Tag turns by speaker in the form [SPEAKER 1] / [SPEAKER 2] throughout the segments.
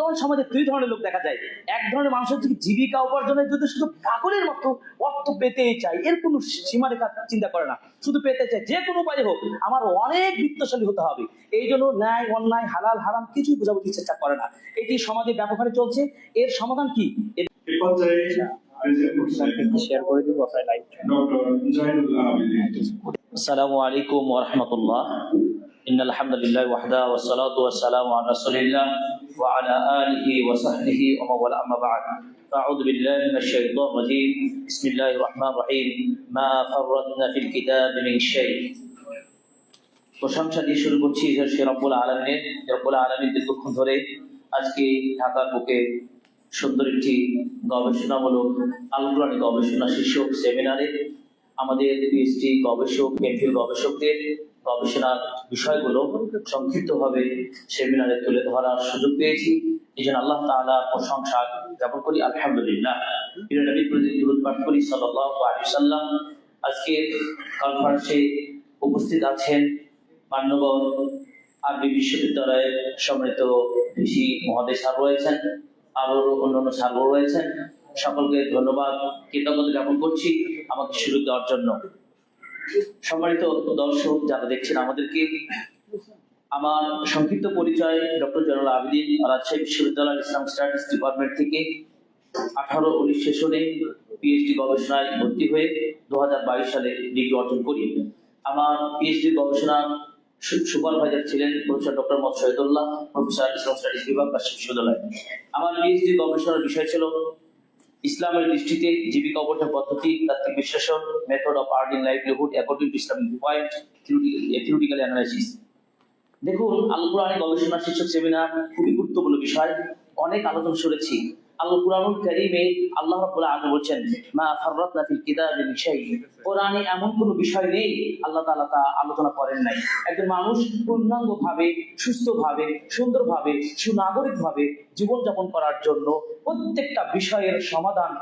[SPEAKER 1] বর্তমান সমাজে দুই ধরনের লোক দেখা যায়। এক ধরনের মানুষ হচ্ছে জীবিকা উপার্জনের জন্য শুধু পাগলের মতো অর্থ পেতে চাই এর কোনো সীমারেখা চিন্তা করে না। শুধু পেতে চাই যে কোনো উপায়ে হোক আমার অনেক বিত্তশালী হতে হবে। এই জন্য ন্যায় অন্যায় হালাল হারাম কিছুই বোঝাবুঝি চেষ্টা করে না। এটি সমাজে ব্যাপক হারে চলছে। এর সমাধান কি?
[SPEAKER 2] শেয়ার করে দিব আপনার লাইভ
[SPEAKER 3] ডক্টর জয়নুল আবেদিন
[SPEAKER 1] السلام عليكم ورحمة الله إن الحمد لله وحده والصلاة والسلام على رسول الله وعلى آله وصحبه ومن والاه أما بعد فأعوذ بالله من الشيطان الرجيم بسم الله الرحمن الرحيم ما فرطنا في الكتاب من شيء প্রশংসা দিয়ে শুরু করছি যে সে রব্বুল আলমিনের রব্বুল আলমীর দীর্ঘক্ষণ ধরে আজকে ঢাকার বুকে সুন্দর একটি গবেষণামূলক আলোচনা গবেষণা শীর্ষক সেমিনারে আমাদের পিএইচডি গবেষক এমফিল গবেষকদের গবেষণার বিষয়গুলো সংক্ষিপ্তভাবে সেমিনারে তুলে ধরার সুযোগ পেয়েছি। এই জন্য আল্লাহ তাআলা প্রশংসা জ্ঞাপন করি, আলহামদুলিল্লাহ। করি সাল্লাম আজকের কনফারেন্সে উপস্থিত আছেন মান্যগর আরবি বিশ্ববিদ্যালয়ের সম্মানিত ভিসি মহোদয় স্যার রয়েছেন আরও অন্যান্য স্যারও রয়েছেন। সকলকে ধন্যবাদ, কৃতজ্ঞতা জ্ঞাপন করছি আমাকে সুযোগ দেওয়ার জন্য। সম্মানিত দর্শক যারা দেখছেন আমাদেরকে, আমার সংক্ষিপ্ত পরিচয় ডক্টর জয়নুল আবেদিন, রাজশাহী বিশ্ববিদ্যালয় ইসলাম স্টাডিজ ডিপার্টমেন্ট থেকে আঠারো উনিশ সেশনে পিএইচডি গবেষণায় ভর্তি হয়ে দু হাজার বাইশ সালে ডিগ্রি অর্জন করি। আমার পিএইচডি গবেষণা সুপারভাইজার ছিলেন professor doctor Mohammad Shahidullah, professor Islam studies বিভাগ, রাজশাহী বিশ্ববিদ্যালয়। আমার পিএইচডি গবেষণার বিষয় ছিল ইসলামের দৃষ্টিতে জীবিকা অবর্জন পদ্ধতি, তাত্ত্বিক বিশ্লেষণ method of earning livelihood according to Islamic point analysis দেখুন আল গবেষণা শীর্ষক সেমিনার খুবই গুরুত্বপূর্ণ বিষয়। অনেক আলোচনা শুনেছি। আল আল্লাহ কোরআনে এমন কোনো বিষয় নেই, আল্লাহ আলোচনা করেন নাই। একজন মানুষ সুস্থভাবে, সুন্দরভাবে, সুনাগরিকভাবে জীবনযাপন করার জন্য প্রত্যেকটা বিষয়ের সমাধান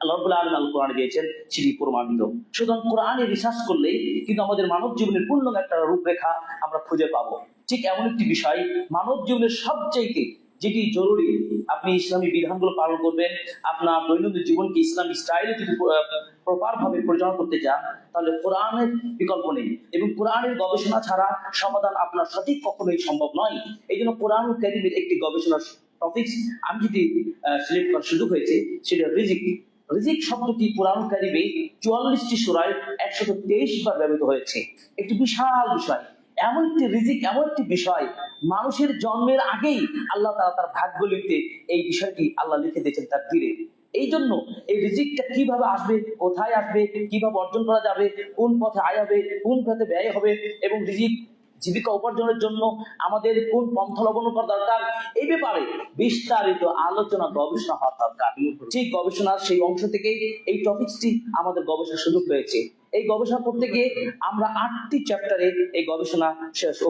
[SPEAKER 1] আল্লাহ আলামিন আল কোরআন দিয়েছেন, সেটি প্রমাণিত। সুতরাং কোরআনে রিসার্চ করলেই কিন্তু আমাদের মানব জীবনের পূর্ণ একটা রূপরেখা আমরা খুঁজে পাবো। ঠিক এমন একটি বিষয়, মানব জীবনের সবচাইতে যেটি জরুরি, আপনি ইসলামী বিধানগুলো পালন করবেন, আপনার দৈনন্দিন জীবনকে ইসলামী স্টাইলে যদি প্রপার ভাবে পরিচালনা করতে চান, তাহলে কোরআনের বিকল্প নেই এবং কোরআনের গবেষণা ছাড়া সমাধান আপনার সঠিক কখনোই সম্ভব নয়। এই জন্য কোরআন ক্যারিমের একটি গবেষণার টপিক আমি যেটি সিলেক্ট করার সুযোগ হয়েছে, সেটা রিজিক। রিজিক শব্দটি কোরআন কারিমে চুয়াল্লিশটি সুরায় একশত তেইশ বার ব্যবহৃত হয়েছে। একটি বিশাল বিষয়। এমন একটি রিজিক, এমন একটি বিষয় মানুষের জন্মের আগেই আল্লাহ তারা তার ভাগ্য লিখতে এই বিষয়টি আল্লাহ লিখে দিয়েছেন তার ধীরে এই জন্য এই রিজিকটা কীভাবে আসবে, কোথায় আসবে, কীভাবে অর্জন করা যাবে, কোন পথে আয় হবে, কোন পথে ব্যয় হবে এবং রিজিক জীবিকা উপার্জনের জন্য আমাদের কোন পন্থা অবলম্বন করা দরকার, এই ব্যাপারে বিস্তারিত আলোচনা, গবেষণা হওয়া দরকার। ঠিক গবেষণার সেই অংশ থেকে এই টপিকসটি আমাদের গবেষণার সুযোগ হয়েছে। এই গবেষণা করতে গিয়ে আমরা আটটি চ্যাপ্টারে এই গবেষণা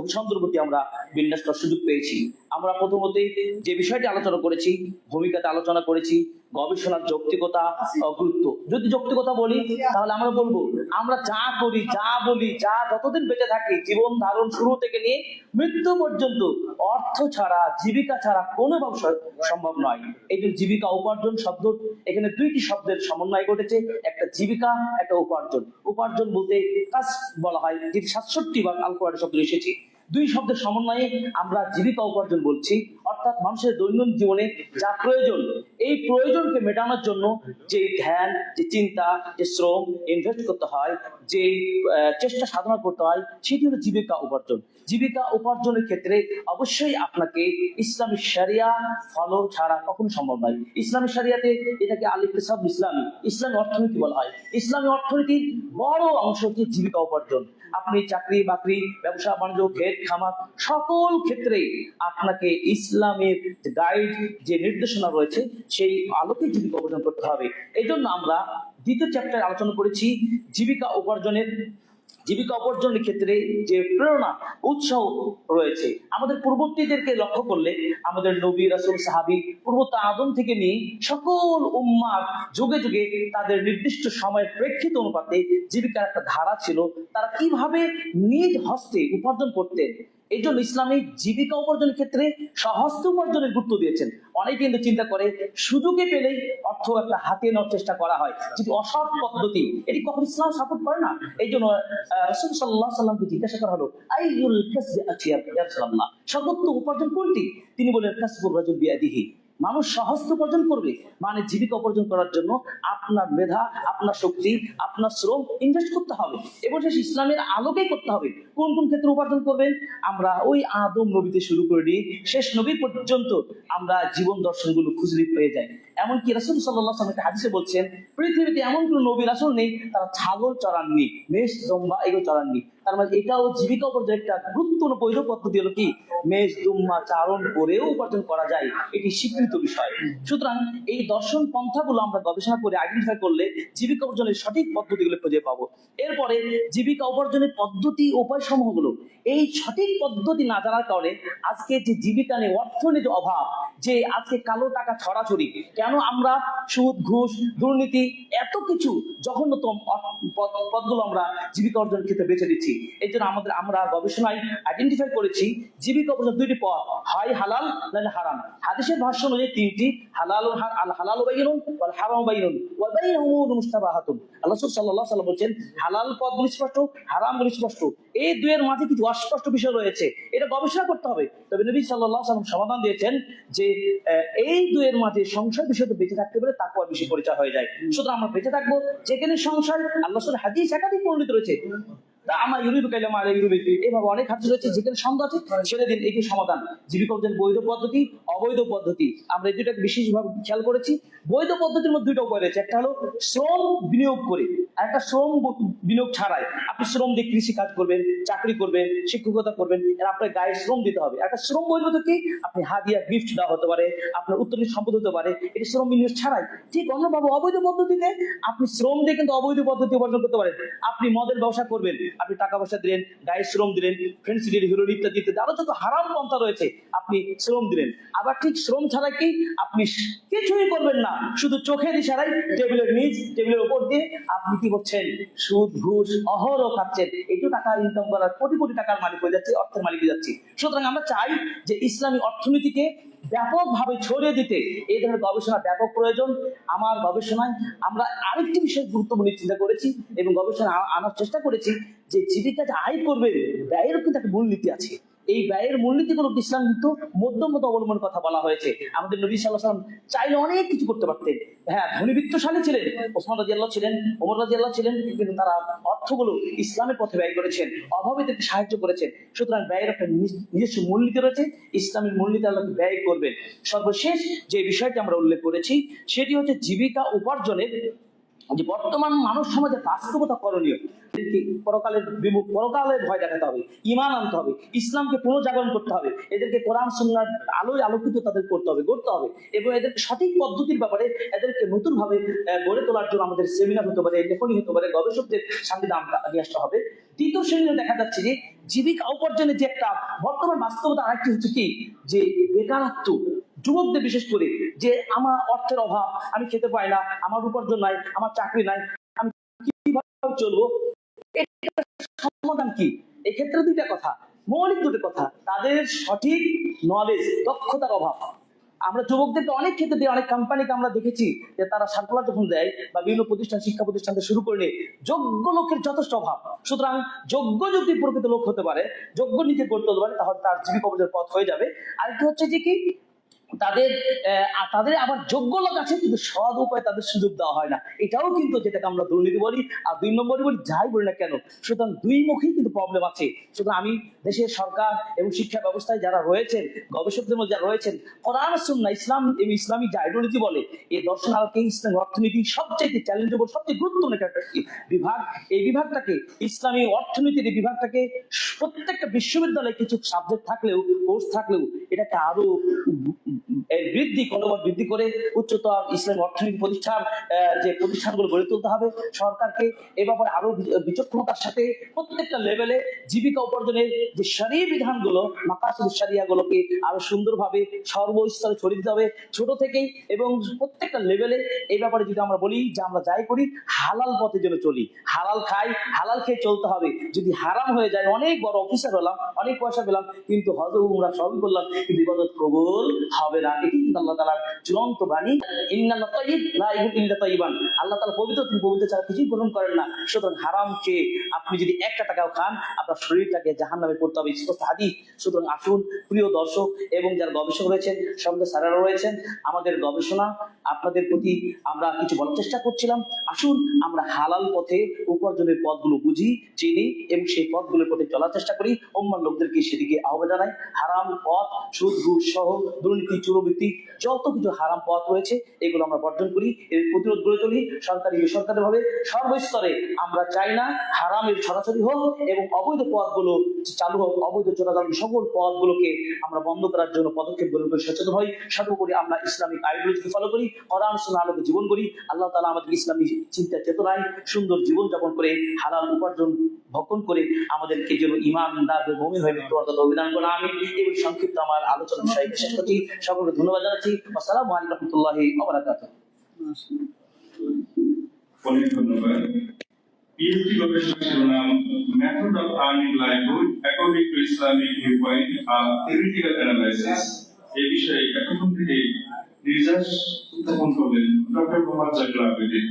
[SPEAKER 1] অভিসন্দর্ভটি আমরা বিন্যাস করার সুযোগ পেয়েছি। আমরা প্রথমতে যে বিষয়টি আলোচনা করেছি, ভূমিকাতে আলোচনা করেছি গবেষণার যৌক্তিকতা গুরুত্ব। যদি যৌক্তিকতা বলি, তাহলে আমরা বলব, আমরা যা করি, যা বলি, যা যতদিন বেঁচে থাকি, জীবন ধারণ শুরু থেকে নিয়ে মৃত্যু পর্যন্ত, অর্থ ছাড়া, জীবিকা ছাড়া কোনোভাবে স- সম্ভব নয়। এই যে জীবিকা উপার্জন শব্দ, এখানে দুইটি শব্দের সমন্বয় ঘটেছে, একটা জীবিকা, একটা উপার্জন। উপার্জন বলতে কাজ বলা হয়, যেটি সাতষট্টি বার আল কোরআনে শব্দ এসেছে। দুই শব্দের সমন্বয়ে আমরা জীবিকা উপার্জন বলছি। অর্থাৎ মানুষের দৈনন্দিন জীবনে যা প্রয়োজন, এই প্রয়োজনকে মেটানোর জন্য যে ধ্যান, যে চিন্তা, যে শ্রম ইনভেস্ট করতে হয়, যে চেষ্টা সাধনা করতে হয়, সেটি হলো জীবিকা উপার্জন। জীবিকা উপার্জনের ক্ষেত্রে অবশ্যই আপনাকে ইসলামী শরিয়া ফলো ছাড়া কখনো সম্ভব নয়। ইসলামী শরিয়াতে এটাকে আল ইকতিসাব ইসলামী ইসলামী অর্থনীতি বলা হয়। ইসলামী অর্থনীতির বড় অংশ হচ্ছে জীবিকা উপার্জন। আপনি চাকরি বাকরি, ব্যবসা, বাণিজ্য ক্ষেত খামার, সকল ক্ষেত্রে আপনাকে ইসলামের গাইড যে নির্দেশনা রয়েছে, সেই আলোকে জীবিকা অর্জন করতে হবে। এই জন্য আমরা দ্বিতীয় চ্যাপ্টারে আলোচনা করেছি, জীবিকা উপার্জনের জীবিকা অপরজনের ক্ষেত্রে যে প্রেরণা, উৎসাহ রয়েছে, আমাদের পূর্ববর্তীদেরকে লক্ষ্য করলে আমাদের নবী, রাসুল, সাহাবি পূর্বত আদম থেকে নিয়ে সকল উম্মার যুগে যুগে তাদের নির্দিষ্ট সময়ের প্রেক্ষিত অনুপাতে জীবিকার একটা ধারা ছিল, তারা কীভাবে নিজ হস্তে উপার্জন করতেন এই জন্য ইসলামী জীবিকা উপার্জনের ক্ষেত্রে সহস্র উপার্জনের গুরুত্ব দিয়েছেন। অনেকে কিন্তু চিন্তা করে, সুযোগে পেলেই অর্থ একটা হাতিয়ে নেওয়ার চেষ্টা করা হয়। যদি অসৎ পদ্ধতি, এটি কখন ইসলাম সাপোর্ট করে না। এই জন্য রসুল সাল্লাহ সাল্লামকে জিজ্ঞাসা করা হলো আইউল সর্বোত্তম উপার্জন কোনটি? তিনি বলেন কাসবুর রাজুল বিয়াদিহি। মানুষ সহস্ত উপার্জন করবে। মানে জীবিকা উপার্জন করার জন্য আপনার মেধা, আপনার শক্তি, আপনার শ্রম ইনভেস্ট করতে হবে। এবং শেষ ইসলামের আলোকেই করতে হবে। কোন কোন ক্ষেত্রে উপার্জন করবেন? আমরা ওই আদম নবীতে শুরু করে নিয়ে শেষ নবী পর্যন্ত আমরা জীবন দর্শনগুলো খুঁজলি পেয়ে যাই। এমনকি রাসুল সাল্লাহ সাল্লামকে হাদিসে বলছেন, পৃথিবীতে এমন কোনো নবী রাসুল নেই, তারা ছাগল চড়াননি, মেষ, দম্বা এগুলো চড়াননি। তার মানে এটাও জীবিকা উপার্জন একটা গুরুত্বপূর্ণ বৈধ পদ্ধতি হলো কি? মেষ দুম্মা চারণ করেও উপার্জন করা যায়। এটি স্বীকৃত বিষয়। সুতরাং এই দর্শন পন্থাগুলো আমরা গবেষণা করে আইডেন্টিফাই করলে জীবিকা অর্জনের সঠিক পদ্ধতিগুলো খুঁজে পাবো। এরপরে জীবিকা উপার্জনের পদ্ধতি উপায় সমূহগুলো এই সঠিক পদ্ধতি না জানার কারণে আজকে যে জীবিকা নিয়ে অর্থনীতির অভাব যে আজকে কালো টাকা ছড়াছড়ি কেন আমরা সুদ ঘুষ দুর্নীতি কিছু জঘন্যতম পদ- পদগুলো আমরা জীবিকা অর্জনের ক্ষেত্রে বেছে নিচ্ছি। এই জন্য আমাদের আমরা গবেষণায় আইডেন্টিফাই করেছি, জীবিকা উপার্জন দুইটি পথ হয় হালাল, নাহলে হারাম। হাদিসের ভাষ্য অনুযায়ী তিনটি, হালাল আল হালাল বাইনুন হারাম বাইনুন আল্লাহ হালাল পথ স্পষ্ট স্পষ্ট। এই দুয়ের মাঝে কিছু অস্পষ্ট বিষয় রয়েছে। এটা গবেষণা করতে হবে। তবে নবী সাল্লাল্লাহু সমাধান দিয়েছেন যে এই দুয়ের মাঝে সংশয় বিষয়তে বেঁচে থাকতে পারে তাকওয়ার বেশি পরিচয় হয়ে যায়। সুতরাং আমরা বেঁচে থাকব, যেখানে সংশয় আল্লাহ হাদিস একাধিক বর্ণিত রয়েছে। অনেক রয়েছে, যেখানে দিন এটি সমাধান। বৈধ পদ্ধতি, অবৈধ পদ্ধতি। আমরা এই বিশেষভাবে খেয়াল করেছি। বৈধ পদ্ধতির মধ্যে দুটো উপায় রয়েছে। একটা হলো শ্রম বিনিয়োগ করে। আর একটা শ্রম বিনিয়োগ ছাড়াই আপনি শ্রম দিয়ে কৃষি কাজ করবেন, চাকরি করবেন, শিক্ষকতা করবেন, এর আপনার গায়ে শ্রম দিতে হবে। একটা শ্রম বৈধ কি? আপনি হাদিয়া গিফট দেওয়া হতে পারে, আপনার উত্তরী সম্পদ হতে পারে। এটি শ্রম বিনিয়োগ ছাড়াই। ঠিক অন্যভাবে অবৈধ পদ্ধতিতে আপনি শ্রম দিয়ে কিন্তু অবৈধ পদ্ধতি উপার্জন করতে পারেন। আপনি মদের ব্যবসা করবেন, আপনি টাকা পয়সা দিলেন, গায়ে শ্রম দিলেন ফ্রেন্ডস দিলেন হিরো ইত্যাদি ইত্যাদি আরও যত হারাম পন্থা রয়েছে, আপনি শ্রম দিলেন। আবার ঠিক শ্রম ছাড়া কি? আপনি কিছুই করবেন না। শুধু চোখের ইশারায় টেবিলের নিচ, টেবিলের উপর দিয়ে আপনি কি করছেন সুদ, ঘুষ, অহরহ খাচ্ছেন একটু টাকা ইনকাম করার কোটি কোটি টাকার মালিক হয়ে যাচ্ছে, অর্থের মালিক হয়ে যাচ্ছে। সুতরাং আমরা চাই যে ইসলামী অর্থনীতিকে ব্যাপকভাবে ছড়িয়ে দিতে। এই ধরনের গবেষণা ব্যাপক প্রয়োজন। আমার গবেষণায় আমরা আরেকটি বিষয় গুরুত্বপূর্ণ চিন্তা করেছি এবং গবেষণা আনার চেষ্টা করেছি যে জীবিকা যে আয় করবে, ব্যয়ের কিন্তু একটা মূলনীতি আছে। এই ব্যয়ের মূলনীতিগুলো ইসলাম কিন্তু মধ্যম মতো অবলম্বনের কথা বলা হয়েছে। আমাদের নবী সাল্লাহ সাল্লাম চাইলে অনেক কিছু করতে পারতেন। হ্যাঁ ধনী বিত্তশালী ছিলেন, ওসমান রাজি আল্লাহ ছিলেন, ওমর রাজি আল্লাহ ছিলেন, কিন্তু তারা অর্থগুলো ইসলামের পথে ব্যয় করেছেন, অভাবীদেরকে সাহায্য করেছেন। সুতরাং ব্যয়ের একটা নিজস্ব মূলনীতি রয়েছে, ইসলামের মূলনীতি আল্লাহ ব্যয় করবেন। সর্বশেষ যে বিষয়টি আমরা উল্লেখ করেছি, সেটি হচ্ছে জীবিকা উপার্জনের যে বর্তমান মানব সমাজে বাস্তবতা করণীয় পরকালের বিমুখ, পরকালের ভয় দেখাতে হবে, ইমান আনতে হবে, ইসলামকে পুনর্জাগরণ করতে হবে, এদেরকে কোরআন, সুন্নার আলোয় আলোকিত তাদের করতে হবে, গড়তে হবে এবং এদেরকে সঠিক পদ্ধতির ব্যাপারে এদেরকে নতুন ভাবে গড়ে তোলার জন্য আমাদের সেমিনার হতে পারে, লেখনী হতে পারে, গবেষকদের সামনে দাম নিয়ে আসতে হবে। দ্বিতীয় শ্রেণীতে দেখা যাচ্ছে যে জীবিকা উপার্জনের যে একটা বর্তমান বাস্তবতা আরেকটি হচ্ছে কি? যে বেকারত্ব। যুবকদের বিশেষ করে যে আমার অর্থের অভাব, আমি খেতে পাই না, আমার উপার্জন নাই, আমার চাকরি নাই, আমি কীভাবে চলবো? সমাধান কি? এক্ষেত্রে দুইটা কথা। মৌলিক দুটো কথা। তাদের সঠিক নলেজ দক্ষতার অভাব। আমরা যুবকদেরকে অনেক ক্ষেত্রে দিয়ে অনেক কোম্পানিকে আমরা দেখেছি যে তারা সার্কুলার যখন দেয় বা বিভিন্ন প্রতিষ্ঠান, শিক্ষা প্রতিষ্ঠান থেকে শুরু করলে যোগ্য লোকের যথেষ্ট অভাব। সুতরাং যোগ্য যদি প্রকৃত লোক হতে পারে, যোগ্য নিজে করতে হতে পারে, তাহলে তার জীবিকা পথ হয়ে যাবে। আরেকটি হচ্ছে যে কি? তাদের তাদের আবার যোগ্য লোক আছে, কিন্তু সৎ উপায়ে তাদের সুযোগ দেওয়া হয় না। এটাও কিন্তু যেটাকে আমরা দুর্নীতি বলি, আর দুই নম্বরই বলি, যাই বলি না কেন, সুতরাং দুই মুখী কিন্তু প্রবলেম আছে। সুতরাং আমি দেশের সরকার এবং শিক্ষা ব্যবস্থায় যারা রয়েছেন, গবেষকদের মধ্যে যারা রয়েছেন, কোরআন সুন্না ইসলাম এবং ইসলামী যে আইডিওলজি বলে এই দর্শন আলোকে ইসলামী অর্থনীতি সবচেয়ে চ্যালেঞ্জেবল সবচেয়ে গুরুত্বপূর্ণ একটা বিভাগ। এই বিভাগটাকে, ইসলামী অর্থনীতির এই বিভাগটাকে প্রত্যেকটা বিশ্ববিদ্যালয়ে কিছু সাবজেক্ট থাকলেও কোর্স থাকলেও, এটাকে আরও এর বৃদ্ধি কর্মবল বৃদ্ধি করে উচ্চতর ইসলাম অর্থনৈতিক প্রতিষ্ঠান যে প্রতিষ্ঠানগুলো গড়ে তুলতে হবে সরকারকে, এ ব্যাপারে আরও বিচক্ষণতার সাথে প্রত্যেকটা লেভেলে জীবিকা উপার্জনের যে সারি বিধানগুলো মাকাসুদ সারিয়াগুলোকে আরও সুন্দরভাবে সর্বস্তরে ছড়িয়ে দিতে হবে ছোট থেকেই এবং প্রত্যেকটা লেভেলে এই ব্যাপারে যদি আমরা বলি যে আমরা যাই করি, হালাল পথে যেন চলি। হালাল খাই, হালাল খেয়ে চলতে হবে। যদি হারাম হয়ে যায়, অনেক বড় অফিসার হলাম, অনেক পয়সা পেলাম, কিন্তু হয়তো উমরা সবই করলাম, কিন্তু ইবাদত কবুল হবে না। এটি কিন্তু আল্লাহ তালার চূড়ান্ত বাণী। তাইয়িবান। আল্লাহ তাআলা পবিত্র, তিনি পবিত্র ছাড়া কিছুই গ্রহণ করেন না। সুতরাং হারাম খেয়ে আপনি যদি একটা টাকাও খান, আপনার শরীরটাকে জাহান্নামে পড়তে হবে। স্পষ্ট হাদিস। সুতরাং আসুন, প্রিয় দর্শক এবং যারা গবেষক রয়েছেন সঙ্গে স্যারেরা রয়েছেন, আমাদের গবেষণা, আপনাদের প্রতি আমরা কিছু বলার চেষ্টা করছিলাম। আসুন, আমরা হালাল পথে উপার্জনের পথগুলো বুঝি, চিনি এবং সেই পথগুলোর পথে চলার চেষ্টা করি। অন্য লোকদেরকে সেদিকে আহ্বান জানাই। হারাম পথ, সুদ সহ দুর্নীতি চুরবৃত্তি, যত কিছু হারাম পথ রয়েছে, এগুলো আমরা বর্জন করি এর প্রতিরোধ গড়ে তুলি, সরকারি বেসরকারি ভাবে সর্বস্তরে আমরা চাই না হারামের ছড়াছড়ি হোক এবং অবৈধ পথগুলো চালু হোক, অবৈধ চোরাচালান সকল পথগুলোকে আমরা বন্ধ করার জন্য পদক্ষেপ গ্রহণ করে, সচেতন হই। সর্বোপরি আমরা ইসলামিক আইডিওলজিকে ফলো করি, কোরআন, সুন্নাহ, আলোকে জীবন করি আল্লাহ তাআলা আমাদের ইসলামী চিন্তা চেতনায় সুন্দর জীবন যাপন করে, হালাল উপার্জন ভক্ষণ করে আমাদেরকে যেন ইমানদার হয়ে মমিন হয়ে করতে অভিধান করে আমি এই সংক্ষিপ্ত আমার আলোচনা বিষয় শেষ করছি সকলকে ধন্যবাদ জানাচ্ছি। আসসালামু আলাইকুম রহমতুল্লাহি ওয়া বারাকাতুহু।
[SPEAKER 3] অনেক ধন্যবাদ। পিএইচডি গবেষণা শিরোনাম method of earning livelihood according to Islamic view point R theoretical analysis এই বিষয়ে এখন থেকে নির্যাস উত্থাপন করলেন ডক্টর মোহাম্মদ জাকির